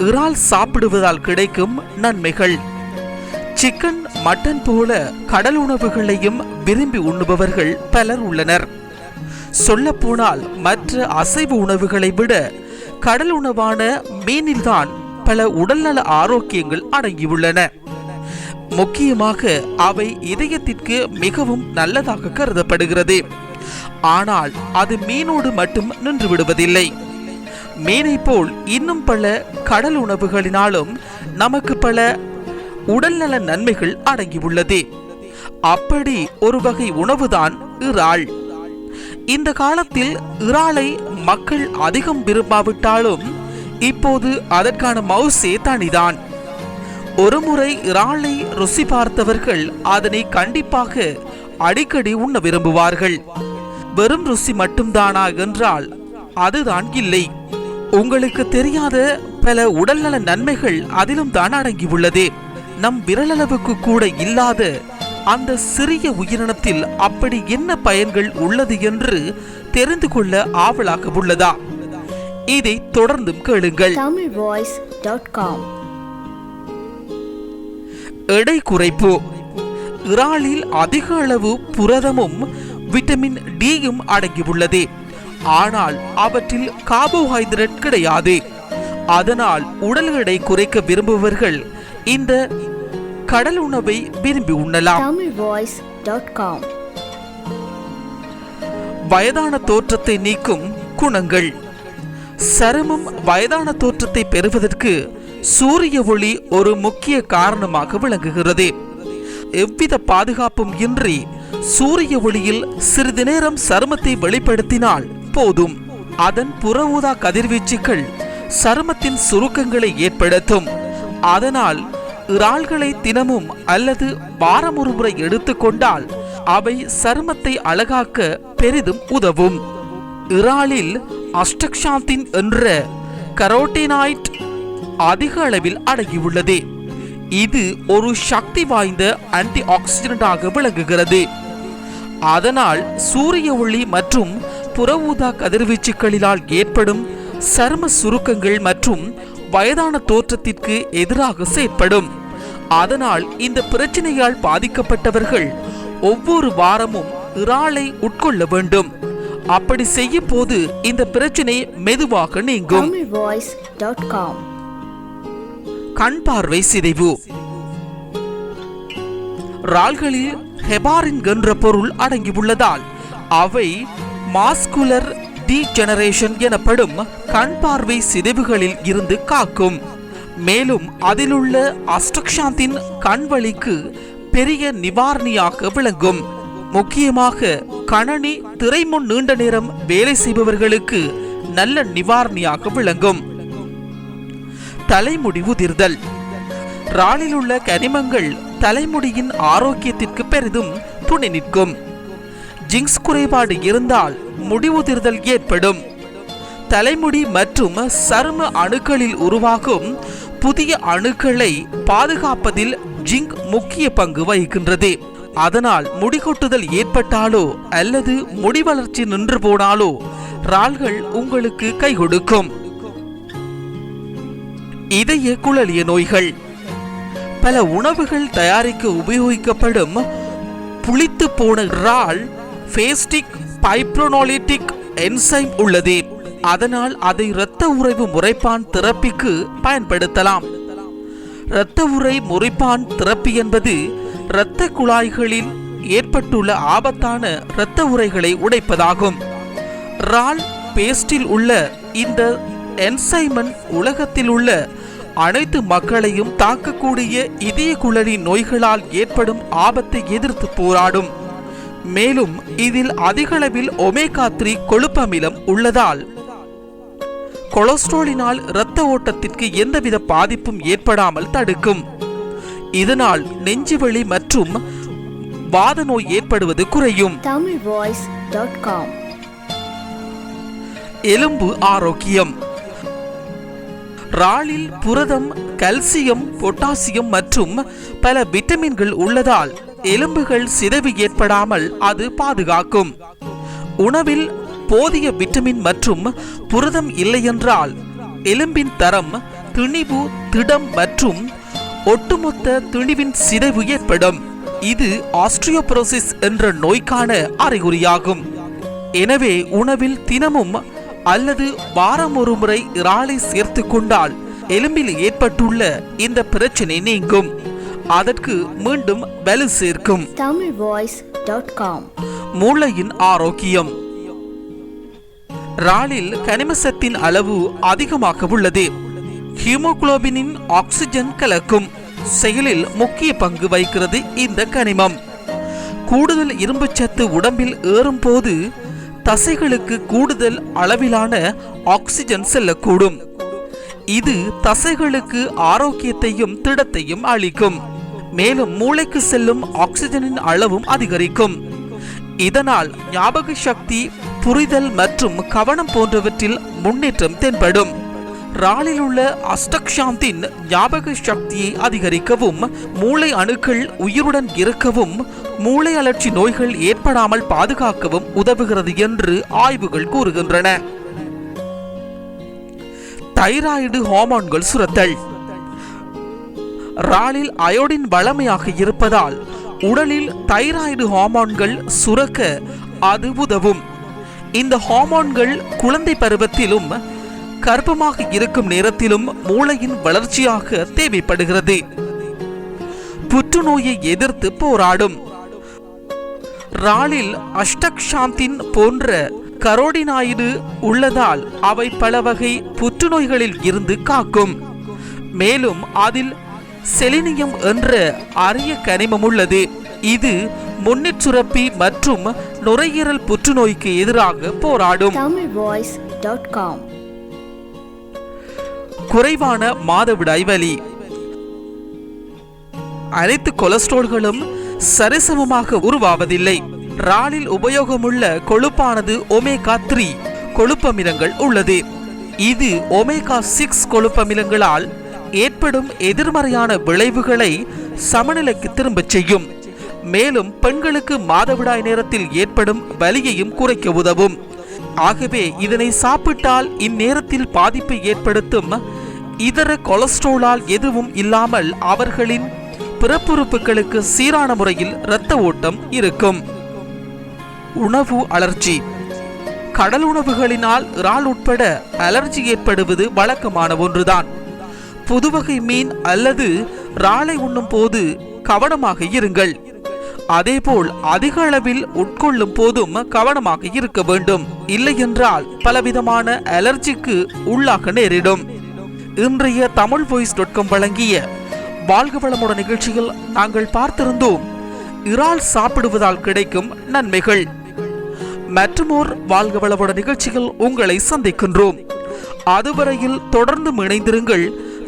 இறால் சாப்பிடுவதால் கிடைக்கும் நன்மைகள். சிக்கன் மட்டன் போல கடல் உணவுகளையும் விரும்பி உண்ணுபவர்கள் பலர் உள்ளனர். சொல்லப்போனால் மற்ற அசைவ உணவுகளை விட கடல் உணவான மீனில்தான் பல உடல்நல ஆரோக்கியங்கள் அடங்கியுள்ளன. முக்கியமாக அவை இதயத்திற்கு மிகவும் நல்லதாக கருதப்படுகிறது. ஆனால் அது மீனோடு மட்டும் நின்று விடுவதில்லை. மீனை போல் இன்னும் பல கடல் உணவுகளினாலும் நமக்கு பல உடல்நல நன்மைகள் அடங்கியுள்ளது. அப்படி ஒரு வகை உணவுதான் இறால். இந்த காலத்தில் இறாலை மக்கள் அதிகம் விரும்பாவிட்டாலும் இப்போது அதற்கான மவுசே தனிதான். ஒருமுறை இறாலை ருசி பார்த்தவர்கள் அதனை கண்டிப்பாக அடிக்கடி உண்ண விரும்புவார்கள். வெறும் ருசி மட்டும்தானா என்றால் அதுதான் இல்லை. உங்களுக்கு தெரியாத பல உடல்நல நன்மைகள் அதிலும் தான் அடங்கியுள்ளது நம் விரலளவுக்கு கூட இல்லாத அந்த சிறிய உயிரினத்தில் அப்படி என்ன பயன்கள் உள்ளது என்று தெரிந்து கொள்ள ஆவலாக உள்ளதா? இதை தொடர்ந்தும் கேளுங்கள். எடை குறைப்பு. இறாலில் அதிக அளவு புரதமும் விட்டமின் டியும் அடங்கியுள்ளது. ஆனால் அவற்றில் கார்போஹைட்ரேட் கிடையாது. அதனால் உடல் எடை குறைக்க விரும்புபவர்கள் இந்த கடல் உணவை விரும்பி உண்ணலாம். வயதான தோற்றத்தை நீக்கும் குணங்கள். சருமம் வயதான தோற்றத்தை பெறுவதற்கு சூரிய ஒளி ஒரு முக்கிய காரணமாக விளங்குகிறது. எவ்வித பாதுகாப்பும் இன்றி சூரிய ஒளியில் சிறிது நேரம் சருமத்தை வெளிப்படுத்தினால் போதும் அதன் புற ஊதா கதிர்வீச்சுகள் சருமத்தின் சுருக்கங்களை ஏற்படுத்தும். அதனால் இறால்களை தினமும் அல்லது வாரம் ஒரு முறை எடுத்துக்கொண்டால் அவை சருமத்தை அழகாக்க பெரிதும் உதவும். இறாலில் அஸ்டக்ஷாந்தின் என்ற கரோட்டினாய்ட் அதிக அளவில் அடங்கியுள்ளது. இது ஒரு சக்தி வாய்ந்த ஆன்டி ஆக்சிடென்டாக விளங்குகிறது. அதனால் சூரிய ஒளி மற்றும் புற ஊதா கதிர்வீச்சுகளினால் ஏற்படும் சரும சுருக்கங்கள் மற்றும் வயதான தோற்றத்திற்கு எதிராக செயற்படும். அதனால் இந்த பிரச்சனையால் பாதிக்கப்பட்டவர்கள் ஒவ்வொரு வாரமும் இறாலை உட்கொள்ள வேண்டும். அப்படி செய்யும் போது இந்த பிரச்சனை மெதுவாக நீங்கும். கண் பார்வை சிதைவு. ரால்களில் ஹெபாரின் என்ற பொருள் அடங்கியுள்ளதால் அவை மாஸ்குலர் டீஜெனரேஷன் எனப்படும் கண் பார்வை சிதைவுகளில் இருந்து காக்கும். மேலும் அதிலுள்ள அஸ்ட்ரக்ஷாந்தின் கண்வழிக்கு பெரிய நிவாரணியாக விளங்கும். முக்கியமாக கணனி திரைமுன் நீண்ட நேரம் வேலை செய்பவர்களுக்கு நல்ல நிவாரணியாக விளங்கும். தலைமுடி உதிர்தல். ராலில் உள்ள கனிமங்கள் தலைமுடியின் ஆரோக்கியத்திற்கு பெரிதும் துணை நிற்கும். ஜிங்ஸ் குறைபாடு இருந்தால் முடி உதிர்தல் ஏற்படும். தலைமுடி மற்றும் சரும அணுக்களில் உருவாகும் புதிய அணுக்களை பாதுகாப்பதில் ஜிங்க் முக்கிய பங்கு வகிக்கின்றது. அதனால் முடிகொட்டுதல் ஏற்பட்டாலோ அல்லது முடி வளர்ச்சி நின்று போனாலோ ரால்கள் உங்களுக்கு கை கொடுக்கும். இதய குழலிய நோய்கள். பல உணவுகள் தயாரிக்க உபயோகிக்கப்படும் புளித்து போன இறால் ஃபேஸ்டிக் பைப்ரோனோலிட்டிக் என்சைம் உள்ளது. அதனால் அதை இரத்த உறைவு முறைப்பான் திறப்பிக்கு பயன்படுத்தலாம். இரத்த உறை முறைப்பான் திறப்பி என்பது இரத்த குழாய்களில் ஏற்பட்டுள்ள ஆபத்தான இரத்த உறைகளை உடைப்பதாகும். ரால் பேஸ்டில் உள்ள இந்த என்சைமன் உலகத்தில் உள்ள அனைத்து மக்களையும் தாக்கக்கூடிய இதய குழலி நோய்களால் ஏற்படும் ஆபத்தை எதிர்த்து போராடும். மேலும் இதில் அதிகளவில் ஒமேகா த்ரீ கொழுப்பமிலம் உள்ளதால். கொலஸ்ட்ராலினால் இரத்த ஓட்டத்திற்கு எந்தவித பாதிப்பும் ஏற்படாமல் தடுக்கும். இதனால் நெஞ்சுவலி மற்றும் வாத நோய் ஏற்படுவது குறையும். எலும்பு ஆரோக்கியம். இறாலில் புரதம் கல்சியம் பொட்டாசியம் மற்றும் பல விட்டமின்கள் உள்ளதால் எலும்புகள் சிதைவு ஏற்படாமல் அது பாதுகாக்கும். உணவில் போதிய விட்டமின் மற்றும் புரதம் இல்லையென்றால் எலும்பின் தரம் திணிவு திடம் மற்றும் ஒட்டுமொத்த திணிவின் சிதைவு ஏற்படும். இது ஆஸ்ட்ரியோபரோசிஸ் என்ற நோய்க்கான அறிகுறியாகும். எனவே உணவில் தினமும் அல்லது வாரம் ஒரு முறை இறாலை சேர்த்து கொண்டால் எலும்பில் ஏற்பட்டுள்ள இந்த பிரச்சனை நீங்கும். அதற்கு மீண்டும் வலு சேர்க்கும். Tamil voice dot com. மூளையின் ஆரோக்கியம். இறாலில் கனிமசத்தின் அளவு அதிகமாக உள்ளது. ஹீமோகுளோபினின் ஆக்சிஜன் கலக்கும் செயலில் முக்கிய பங்கு வகிக்கிறது இந்த கனிமம். கூடுதல் இரும்புச்சத்து உடம்பில் ஏறும் போது தசைகளுக்கு கூடுதல் அளவிலான ஆக்சிஜன் செல்லக்கூடும். இது தசைகளுக்கு ஆரோக்கியத்தையும் திடத்தையும் அளிக்கும். மேலும் மூளைக்கு செல்லும் ஆக்சிஜனின் அளவும் அதிகரிக்கும். இதனால் ஞாபக சக்தி புரிதல் மற்றும் கவனம் போன்றவற்றில் முன்னேற்றம் தென்படும். ராலில் உள்ள அஸ்டக்ஷாந்தின் ஞாபக சக்தியை அதிகரிக்கவும் மூளை அணுக்கள் உயிருடன் இருக்கவும் மூளை அழற்சி நோய்கள் ஏற்படாமல் பாதுகாக்கவும் உதவுகிறது என்று ஆய்வுகள் கூறுகின்றன. தைராய்டு ஹார்மோன்கள் சுரத்தல். இறாலில் அயோடின் வளமையாக இருப்பதால் உடலில் தைராய்டு ஹார்மோன்கள் சுரக்க அது உதவும். இந்த ஹார்மோன்கள் குழந்தை பருவத்திலும் கர்ப்பமாக இருக்கும் நேரத்திலும் மூளையின் வளர்ச்சியாக தேவைப்படுகிறது. புற்றுநோயை எதிர்த்து போராடும். ராலில் அஷ்டக்ஷாந்தின் போன்ற கரோடினாய்டு உள்ளதால் அவை பல வகை புற்றுநோய்களில் இருந்து காக்கும். மேலும் அதில் செலினியம் என்ற அரிய கனிமம் உள்ளது. இது முன்னிச்சுரப்பி மற்றும் நுரையீரல் புற்றுநோய்க்கு எதிராக போராடும். குறைவான மாதவிடாய் வலி. அனைத்து கொலஸ்ட்ரால்களும் சரிசமமாக உருவாவதில்லை. இறாலில் உபயோகமுள்ள கொழுப்பானது ஒமேகா த்ரீ கொழுப்பமிலங்கள் உள்ளது. இது ஒமேகா சிக்ஸ் கொழுப்பமிலங்களால் ஏற்படும் எதிர்மறையான விளைவுகளை சமநிலைக்கு திரும்பச் செய்யும். மேலும் பெண்களுக்கு மாதவிடாய் நேரத்தில் ஏற்படும் வலியையும் குறைக்க உதவும். ஆகவே இதனை சாப்பிட்டால் இந்நேரத்தில் பாதிப்பை ஏற்படுத்தும். இதர கொலஸ்ட்ரோலால் எதுவும் இல்லாமல் அவர்களின் பிறப்புறுப்புகளுக்கு சீரான முறையில் இரத்த ஓட்டம் இருக்கும். உணவு அலர்ஜி. கடல் உணவுகளினால் இறால் உட்பட அலர்ஜி ஏற்படுவது வழக்கமான ஒன்றுதான். புதுவகை மீன் அல்லது ராளை உண்ணும் போது கவனமாக இருங்கள். அதேபோல் அதிக அளவில் உட்கொள்ளும் போதும் கவனமாக இருக்க வேண்டும். இல்லையென்றால் பலவிதமான அலர்ஜிக்கு உள்ளாக நேரிடும். இன்றைய தமிழ் வாய்ஸ் டாட் காம் வழங்கிய வாழ்க வளமுடன் நிகழ்ச்சியில் நாங்கள் பார்த்திருந்தோம். இறால் சாப்பிடுவதால் கிடைக்கும் நன்மைகள். மற்றுமோர் வாழ்க வளமுடன் நிகழ்ச்சிகள் உங்களை சந்திக்கின்றோம். அதுவரையில் தொடர்ந்து இணைந்திருங்கள்.